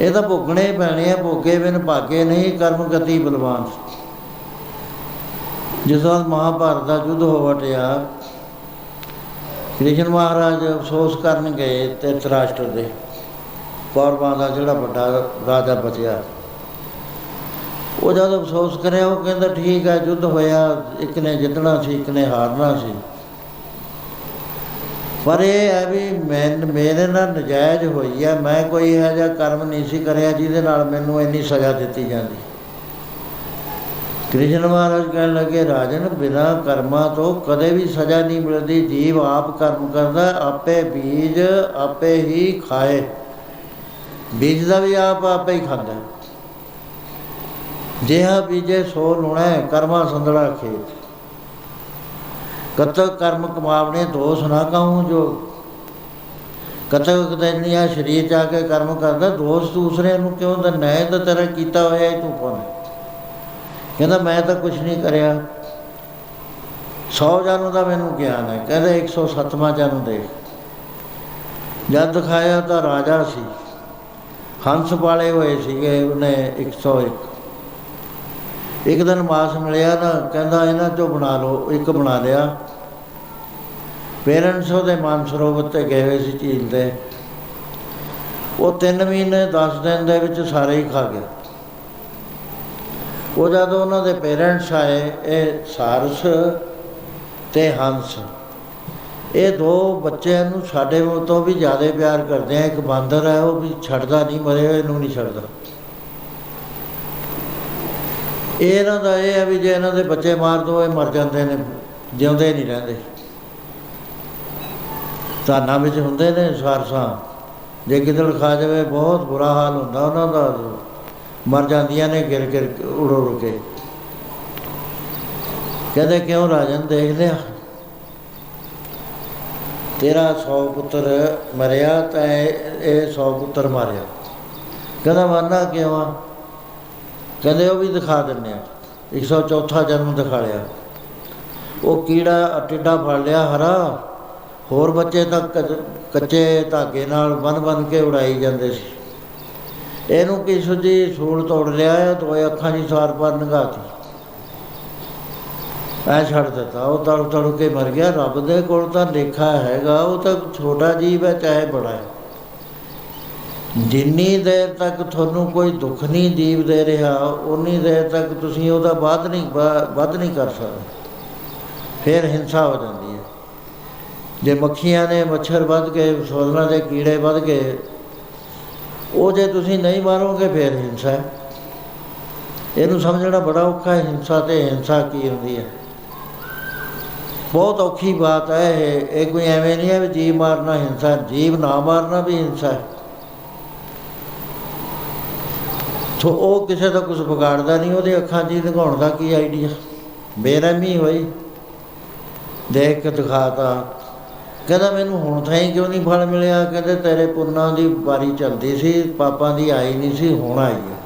ਇਹ ਤਾਂ ਭੋਗਣੇ ਪੈਣੇ ਆ, ਭੋਗੇ ਬਿਨ ਭਾਗੇ ਨਹੀਂ, ਕਰਮ ਗਤੀ ਬਲਵਾਨ। ਜਿਸ ਮਹਾਭਾਰਤ ਦਾ ਯੁੱਧ ਹੋ ਵਟਿਆ ਕ੍ਰਿਸ਼ਨ ਮਹਾਰਾਜ ਅਫਸੋਸ ਕਰਨ ਗਏ ਤੇ ਧ੍ਰਿਤਰਾਸ਼ਟਰ ਦੇ, ਕੌਰਵਾਂ ਦਾ ਜਿਹੜਾ ਵੱਡਾ ਰਾਜਾ ਬਚਿਆ। ਉਹ ਜਦ ਅਫਸੋਸ ਕਰਿਆ, ਉਹ ਕਹਿੰਦਾ, ਠੀਕ ਹੈ ਯੁੱਧ ਹੋਇਆ, ਇੱਕ ਨੇ ਜਿੱਤਣਾ ਸੀ, ਇੱਕ ਨੇ ਹਾਰਨਾ ਸੀ। ਪਰ ਇਹ ਹੈ ਵੀ ਮੈਂ ਮੇਰੇ ਨਾਲ ਨਜਾਇਜ਼ ਹੋਈ ਹੈ ਮੈਂ ਕੋਈ ਇਹੋ ਜਿਹਾ ਕਰਮ ਨਹੀਂ ਸੀ ਕਰਿਆ ਜਿਹਦੇ ਨਾਲ ਮੈਨੂੰ ਇੰਨੀ ਸਜ਼ਾ ਦਿੱਤੀ ਜਾਂਦੀ। ਕ੍ਰਿਸ਼ਨ ਮਹਾਰਾਜ ਕਹਿਣ ਲੱਗੇ, ਰਾਜਨ, ਬਿਨਾ ਕਰਮਾਂ ਤੋਂ ਕਦੇ ਵੀ ਸਜ਼ਾ ਨਹੀਂ ਮਿਲਦੀ। ਜੀਵ ਆਪ ਕਰਮ ਕਰਦਾ, ਆਪੇ ਬੀਜ ਆਪੇ ਹੀ ਖਾਏ। ਬੀਜ ਦਾ ਵੀ ਆਪ ਆਪੇ ਹੀ ਖਾਂਦਾ। ਜਿਹਾ ਬੀਜੇ ਸੋ ਲੁਣਾ, ਕਰਮਾ ਸੰਦੜਾ ਖੇਤ। ਕਤਕ ਕਰਮ ਕਮਾਵਣੇ ਦੋਸ ਨਾ ਕਹੂੰ ਜੋ? ਕਤਕ ਕਦਨੀਆ ਸ਼ਰੀਰ ਚ ਆ ਕੇ ਕਰਮ ਕਰਦਾ, ਦੋਸ ਦੂਸਰੇ ਨੂੰ ਕਿਉਂ ਦਿੰਦਾ? ਹੈ ਤਾਂ ਤੇਰਾ ਕੀਤਾ ਹੋਇਆ ਤੂੰ ਕੌਣ ਕਹਿੰਦਾ, ਮੈਂ ਤਾਂ ਕੁਝ ਨਹੀਂ ਕਰਿਆ। 100 ਜਨਮ ਦਾ ਮੈਨੂੰ ਗਿਆਨ ਹੈ ਕਹਿੰਦਾ 107ਵਾਂ ਜਨਮ ਦੇ ਜਦ ਦਿਖਾਇਆ ਤਾਂ ਰਾਜਾ ਸੀ। ਹੰਸ ਵਾਲੇ ਹੋਏ ਸੀਗੇ, ਉਹਨੇ 101 ਇੱਕ। ਦਿਨ ਮਾਸ ਮਿਲਿਆ ਨਾ ਕਹਿੰਦਾ, ਇਹਨਾਂ ਚੋਂ ਬਣਾ ਲਓ, ਇੱਕ ਬਣਾ ਲਿਆ। ਪੇਰੈਂਟਸ ਉਹਦੇ ਮਾਨਸਰੋਵਰ ਤੇ ਗਏ ਹੋਏ ਸੀ ਝੀਲ ਦੇ ਉਹ 3 ਮਹੀਨੇ 10 ਦਿਨ ਦੇ ਵਿੱਚ ਸਾਰੇ ਹੀ ਖਾ ਗਏ ਉਹ ਜਦੋਂ ਉਹਨਾਂ ਦੇ ਪੇਰੈਂਟਸ ਆਏ, ਇਹ ਸਾਰਸ ਤੇ ਹੰਸ। ਇਹ ਦੋ ਬੱਚਿਆਂ ਨੂੰ ਸਾਡੇ ਤੋਂ ਵੀ ਜ਼ਿਆਦਾ ਪਿਆਰ ਕਰਦੇ ਆ। ਇੱਕ ਬਾਂਦਰ ਹੈ ਉਹ ਵੀ ਛੱਡਦਾ ਨਹੀਂ, ਮਰੇ ਹੋਏ ਨੂੰ ਨਹੀਂ ਛੱਡਦਾ। ਇਹਨਾਂ ਦਾ ਇਹ ਹੈ ਵੀ ਜੇ ਇਹਨਾਂ ਦੇ ਬੱਚੇ ਮਾਰ ਦੋ, ਇਹ ਮਰ ਜਾਂਦੇ ਨੇ, ਜਿਉਂਦੇ ਨਹੀਂ ਰਹਿੰਦੇ। ਧਾਨਾਂ ਵਿੱਚ ਹੁੰਦੇ ਨੇ ਸਾਰਸਾਂ ਜੇ ਕਿਧਰ ਖਾ ਜਾਵੇ, ਬਹੁਤ ਬੁਰਾ ਹਾਲ ਹੁੰਦਾ ਉਹਨਾਂ ਦਾ। ਮਰ ਜਾਂਦੀਆਂ ਨੇ ਗਿਰ ਗਿਰ ਉੜ ਉੜ ਕੇ। ਕਹਿੰਦੇ, ਕਿਉਂ ਰਾਜਨ ਦੇਖ ਲਿਆ? ਤੇਰਾ 100 ਪੁੱਤਰ ਮਰਿਆ ਤਾਂ ਇਹ ਇਹ 100 ਪੁੱਤਰ ਮਾਰਿਆ। ਕਹਿੰਦਾ ਮਰਨਾ ਕਿਉਂ ਆ? ਕਹਿੰਦੇ, ਉਹ ਵੀ ਦਿਖਾ ਦਿੰਨੇ ਆ। 104 ਜਨਮ ਦਿਖਾ ਲਿਆ। ਉਹ ਕੀੜਾ ਟਿੱਡਾ ਫੜ ਲਿਆ ਹਰਾ। ਹੋਰ ਬੱਚੇ ਤਾਂ ਕੱਚ- ਕੱਚੇ ਧਾਗੇ ਨਾਲ ਬੰਨ ਬੰਨ ਕੇ ਉਡਾਈ ਜਾਂਦੇ ਸੀ। ਇਹਨੂੰ ਕੀ ਸੁਝੀ ਸੂਲ ਤੋੜ ਲਿਆ ਹੈ, ਦੋਏ ਅੱਖਾਂ ਦੀ ਸਾਰ ਪਰ ਨਗਾਤੀ ਐ ਛੱਡ ਦਿੱਤਾ, ਉਹ ਤੜ ਤੜ ਕੇ ਮਰ ਗਿਆ। ਰੱਬ ਦੇ ਕੋਲ ਤਾਂ ਲੇਖਾ ਹੈਗਾ, ਉਹ ਤਾਂ ਛੋਟਾ ਜੀਵ ਹੈ, ਚਾਹੇ ਬੜਾ ਹੈ। ਜਿੰਨੀ ਦੇਰ ਤੱਕ ਤੁਹਾਨੂੰ ਕੋਈ ਦੁੱਖ ਨਹੀਂ ਜੀਵ ਦੇ ਰਿਹਾ ਉਨੀ ਦੇਰ ਤੱਕ ਤੁਸੀਂ ਉਹਦਾ ਬਾਤ ਨਹੀਂ, ਵਾ- ਵੱਧ ਨਹੀਂ ਕਰ ਸਕਦੇ। ਫਿਰ ਹਿੰਸਾ ਹੋ ਜਾਂਦੀ ਹੈ। ਜੇ ਮੱਖੀਆਂ ਨੇ ਮੱਛਰ ਵੱਧ ਗਏ ਸੋਲਣਾ ਦੇ ਕੀੜੇ ਵੱਧ ਗਏ ਉਹ ਜੇ ਤੁਸੀਂ ਨਹੀਂ ਮਾਰੋਗੇ ਫਿਰ ਹਿੰਸਾ ਇਹਨੂੰ ਸਮਝਣਾ ਬੜਾ ਔਖਾ ਹੈ, ਹਿੰਸਾ ਤੇ ਹਿੰਸਾ ਕੀ ਹੁੰਦੀ ਹੈ? ਬਹੁਤ ਔਖੀ ਬਾਤ ਹੈ ਇਹ। ਕੋਈ ਐਵੇਂ ਨਹੀਂ ਹੈ ਵੀ ਜੀਵ ਮਾਰਨਾ ਹਿੰਸਾ ਜੀਵ ਨਾ ਮਾਰਨਾ ਵੀ ਹਿੰਸਾ ਹੈ। ਸੋ ਉਹ ਕਿਸੇ ਦਾ ਕੁਝ ਵਿਗਾੜਦਾ ਨਹੀਂ, ਉਹਦੇ ਅੱਖਾਂ 'ਚ ਹੀ ਦਿਖਾਉਣ ਦਾ ਕੀ ਆਈਡੀਆ ਬੇਰਹਿਮੀ ਹੋਈ। ਦੇਖ ਕੇ ਦਿਖਾਤਾ। ਕਹਿੰਦਾ ਮੈਨੂੰ ਹੁਣ ਥਾਈ ਕਿਉਂ ਨਹੀਂ ਫਲ ਮਿਲਿਆ? ਕਹਿੰਦੇ ਤੇਰੇ ਪੁੰਨਾਂ ਦੀ ਵਾਰੀ ਚੱਲਦੀ ਸੀ, ਪਾਪਾਂ ਦੀ ਆਈ ਨਹੀਂ ਸੀ, ਹੁਣ ਆਈ ਹੈ।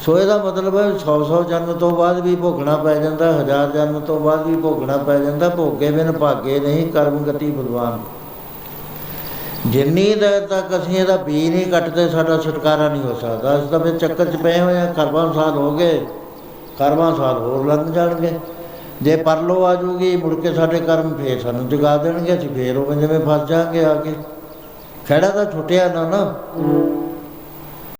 ਸੋ ਇਹਦਾ ਮਤਲਬ ਹੈ 100 100 ਜਨਮ ਤੋਂ ਬਾਅਦ ਵੀ ਭੋਗਣਾ ਪੈ ਜਾਂਦਾ, ਹਜ਼ਾਰ ਜਨਮ ਤੋਂ ਬਾਅਦ ਵੀ ਭੋਗਣਾ ਪੈ ਜਾਂਦਾ, ਭੋਗੇ ਬਿਨ ਭਾਗੇ ਨਹੀਂ, ਕਰਮ ਗਤੀ ਬਲਵਾਨ ਜਿੰਨੀ ਦੇਰ ਤੱਕ ਅਸੀਂ ਇਹਦਾ ਬੀ ਨਹੀਂ ਕੱਟਦੇ, ਸਾਡਾ ਛੁਟਕਾਰਾ ਨਹੀਂ ਹੋ ਸਕਦਾ। ਅਸੀਂ ਤਾਂ ਫਿਰ ਚੱਕਰ 'ਚ ਪਏ ਹੋਏ ਆ ਕਰਮਾਂ ਸਾਲ ਹੋ ਗਏ, ਕਰਮਾਂ ਸਾਲ ਹੋਰ ਲੰਘ ਜਾਣਗੇ। ਜੇ ਪਰਲੋ ਆ ਜੂਗੀ, ਮੁੜ ਕੇ ਸਾਡੇ ਕਰਮ ਫੇਰ ਸਾਨੂੰ ਜਗਾ ਦੇਣਗੇ, ਅਸੀਂ ਫੇਰ ਉਹ ਜਿਵੇਂ ਫਸ ਜਾਾਂਗੇ ਆ ਕੇ। ਖੜਾ ਤਾਂ ਛੁੱਟਿਆ ਨਾ ਨਾ।